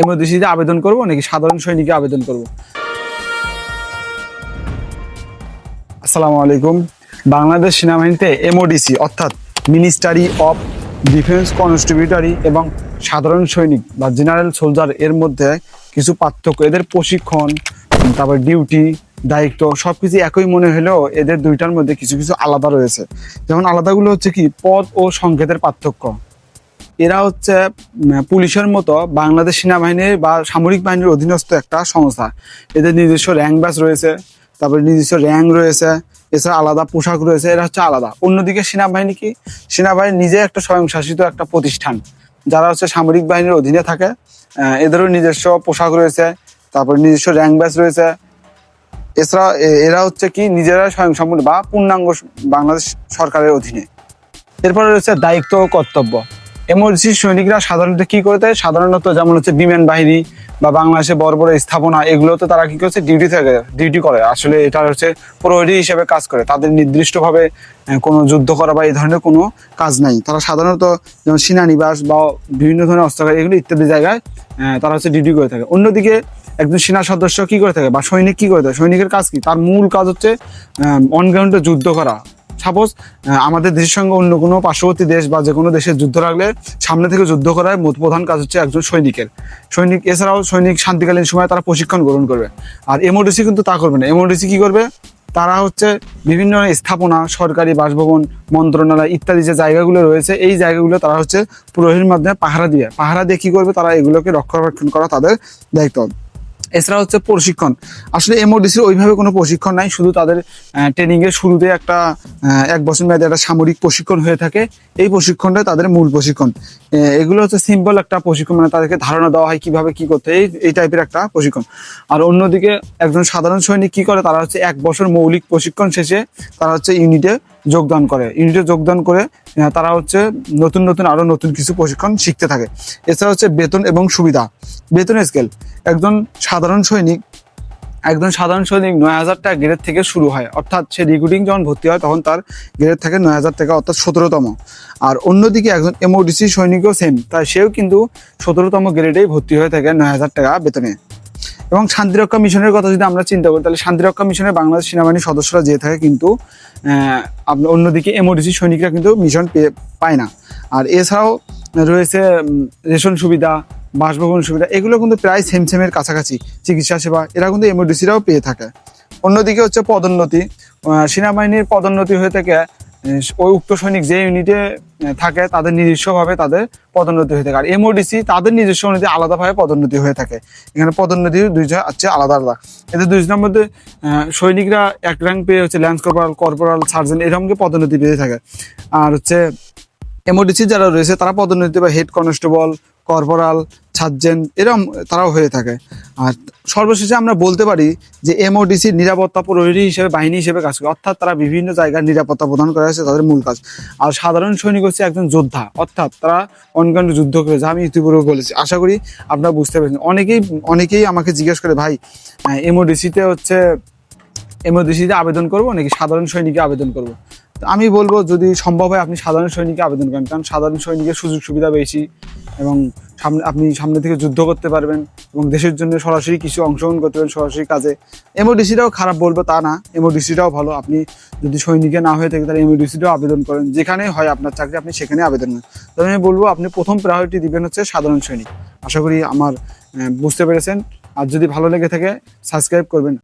এমওডিসিতে আবেদন করব, নাকি সাধারণ সৈনিকে আবেদন করব? আসসালামু আলাইকুম। বাংলাদেশ সেনাবাহিনীতে এমওডিসি অর্থাৎ মিনিস্টারি অফ ডিফেন্স কনস্টিটিউটারি এবং সাধারণ সৈনিক বা জেনারেল সোলজার এর মধ্যে কিছু পার্থক্য। এদের প্রশিক্ষণ, তারপর ডিউটি দায়িত্ব সব কিছু একই মনে হলেও এদের দুইটার মধ্যে কিছু কিছু আলাদা রয়েছে। যেমন আলাদাগুলো হচ্ছে কি পদ ও সংকেতের পার্থক্য। এরা হচ্ছে পুলিশের মতো বাংলাদেশ সেনাবাহিনীর বা সামরিক বাহিনীর অধীনস্থ একটা সংস্থা। এদের নিজস্ব র্যাঙ্ক ব্যাস রয়েছে, তারপরে নিজস্ব র্যাঙ্ক রয়েছে, এছাড়া আলাদা পোশাক রয়েছে, এরা হচ্ছে আলাদা। অন্যদিকে সেনাবাহিনী কি? সেনাবাহিনী নিজে একটা স্বয়ংশাসিত একটা প্রতিষ্ঠান, যারা হচ্ছে সামরিক বাহিনীর অধীনে থাকে। এদেরও নিজস্ব পোশাক রয়েছে, তারপর নিজস্ব র্যাঙ্ক ব্যাস রয়েছে। এছাড়া এরা হচ্ছে কি? নিজেরা স্বয়ংসম্পূর্ণ বা পূর্ণাঙ্গ বাংলাদেশ সরকারের অধীনে। এরপরে রয়েছে দায়িত্ব ও কর্তব্য। এমার্জেন্সি সৈনিকরা সাধারণত কি করে থাকে? সাধারণত যেমন হচ্ছে বিমান বাহিনী বা বাংলাদেশে বড় বড় স্থাপনা, এগুলোতে তারা কি করছে? ডিউটি থাকে ডিউটি করে। আসলে এটা হচ্ছে প্রহরী হিসেবে কাজ করে। তাদের নির্দিষ্টভাবে কোনো যুদ্ধ করা বা এই ধরনের কোনো কাজ নাই। তারা সাধারণত যেমন সেনানিবাস বা বিভিন্ন ধরনের অস্ত্রাগার এগুলো ইত্যাদি জায়গায় তারা হচ্ছে ডিউটি করে থাকে। অন্যদিকে একজন সেনা সদস্য কি করে থাকে বা সৈনিক কি করে থাকে? সৈনিকের কাজ কি? তার মূল কাজ হচ্ছে অনগ্রাউন্ডে যুদ্ধ করা। সাপোজ আমাদের দেশের সঙ্গে অন্য কোনো পার্শ্ববর্তী দেশ বা যে কোনো দেশের যুদ্ধ লাগলে সামনে থেকে যুদ্ধ করার প্রধান কাজ হচ্ছে একজন সৈনিকের। সৈনিক, এছাড়াও সৈনিক শান্তিকালীন সময় তারা প্রশিক্ষণ গ্রহণ করবে। আর এমওডিসি কিন্তু তা করবে না। এমওডিসি কী করবে? তারা হচ্ছে বিভিন্ন স্থাপনা, সরকারি বাসভবন, মন্ত্রণালয় ইত্যাদি যে জায়গাগুলো রয়েছে, এই জায়গাগুলো তারা হচ্ছে পুরোহির মাধ্যমে পাহারা দিয়ে পাহারা দিয়ে কী করবে? তারা এগুলোকে রক্ষণাবেক্ষণ করা তাদের দায়িত্ব। এছাড়া হচ্ছে প্রশিক্ষণ। আসলে এমওডিসির ওইভাবে কোনো প্রশিক্ষণ নাই, শুধু তাদের ট্রেনিং এর শুরুতে একটা এক বছর মেয়াদে একটা সামরিক প্রশিক্ষণ হয়ে থাকে। এই প্রশিক্ষণটা তাদের মূল প্রশিক্ষণ। এগুলো হচ্ছে সিম্পল একটা প্রশিক্ষণ মানে তাদেরকে ধারণা দেওয়া হয় কীভাবে কি করতে এই এই টাইপের একটা প্রশিক্ষণ। আর অন্যদিকে একজন সাধারণ সৈনিক কি করে, তারা হচ্ছে এক বছর মৌলিক প্রশিক্ষণ শেষে তারা হচ্ছে ইউনিটে যোগদান করে, ইউনিটে যোগদান করে তারা হচ্ছে নতুন নতুন আরও নতুন কিছু প্রশিক্ষণ শিখতে থাকে। এছাড়া হচ্ছে বেতন এবং সুবিধা। বেতন স্কেল একজন সাধারণ সৈনিক, একজন সাধারণ সৈনিক নয় হাজার টাকা গ্রেড থেকে শুরু হয়। অর্থাৎ সে রিক্রুটিং যখন ভর্তি হয়, তখন তার গ্রেড থাকে নয় হাজার টাকা, অর্থাৎ সতেরোতম। আর অন্যদিকে একজন এমওডিসি সৈনিকও সেম তাই সেও কিন্তু সতেরোতম গ্রেডেই ভর্তি হয়ে থাকে নয় হাজার টাকা বেতনে। এবং শান্তিরক্ষা মিশনের কথা যদি আমরা চিন্তা করি, তাহলে শান্তিরক্ষা মিশনে বাংলাদেশ সেনাবাহিনীর সদস্যরা যেয়ে থাকে কিন্তু আপনার অন্যদিকে এমওডিসি সৈনিকরা কিন্তু মিশন পেয়ে না। আর এছাড়াও রয়েছে রেশন সুবিধা, বাসভবন সুবিধা, এগুলো কিন্তু প্রায় সেম সেমের কাছাকাছি চিকিৎসা সেবা, এরা কিন্তু এমওডিসিরাও পেয়ে থাকে। অন্যদিকে হচ্ছে পদোন্নতি। সেনাবাহিনীর পদোন্নতি হয়ে থাকে ওই উক্ত সৈনিক যে ইউনিটে থাকে, তাদের নিজস্বভাবে তাদের পদোন্নতি হয়ে থাকে। আর এমওডিসি তাদের নিজস্ব অনুযায়ী আলাদাভাবে পদোন্নতি হয়ে থাকে। এখানে পদোন্নতি দুইজন হচ্ছে আলাদা আলাদা। এদের দুইজনের মধ্যে সৈনিকরা এক র্যাঙ্ক পেয়ে হচ্ছে ল্যান্স কর্পোরাল কর্পোরাল সার্জন এরকমকে পদোন্নতি পেয়ে থাকে। আর হচ্ছে এমওডিসি যারা রয়েছে, তারা পদোন্নতি বা হেড কনস্টেবল কর্পোরাল, সার্জেন্ট এরকম তারাও হয়ে থাকে। আর সর্বশেষে আমরা বলতে পারি যে এমওডিসির নিরাপত্তা প্রহরী হিসেবে, বাহিনী হিসেবে কাজ করে। অর্থাৎ তারা বিভিন্ন জায়গার নিরাপত্তা প্রদান করা হচ্ছে তাদের মূল কাজ। আর সাধারণ সৈনিক হচ্ছে একজন যোদ্ধা। অর্থাৎ তারা অনগান যুদ্ধ করে যা আমি ইতিপূর্বে বলেছি। আশা করি আপনারা বুঝতে পেরেছেন। অনেকেই অনেকেই আমাকে জিজ্ঞেস করে, ভাই এমওডিসিতে হচ্ছে এমওডিসিতে আবেদন করব নাকি সাধারণ সৈনিকে আবেদন করব? আমি বলব, যদি সম্ভব হয় আপনি সাধারণ সৈনিকে আবেদন করেন। কারণ সাধারণ সৈনিকের সুযোগ সুবিধা বেশি। এবং সামনে, আপনি সামনে থেকে যুদ্ধ করতে পারবেন এবং দেশের জন্য সরাসরি কিছু অংশগ্রহণ করতে পারবেন সরাসরি কাজে। এমওডিসিটাও খারাপ বলব তা না এমওডিসিটাও ভালো। আপনি যদি সৈনিকে না হয়ে থাকে তাহলে এমওডিসিটাও আবেদন করেন। যেখানে হয় আপনার চাকরি, আপনি সেখানে আবেদন করেন। তবে আমি বলব, আপনি প্রথম প্রায়োরিটি দিবেন হচ্ছে সাধারণ সৈনিক। আশা করি আমার বুঝতে পেরেছেন। আর যদি ভালো লেগে থাকে সাবস্ক্রাইব করবেন।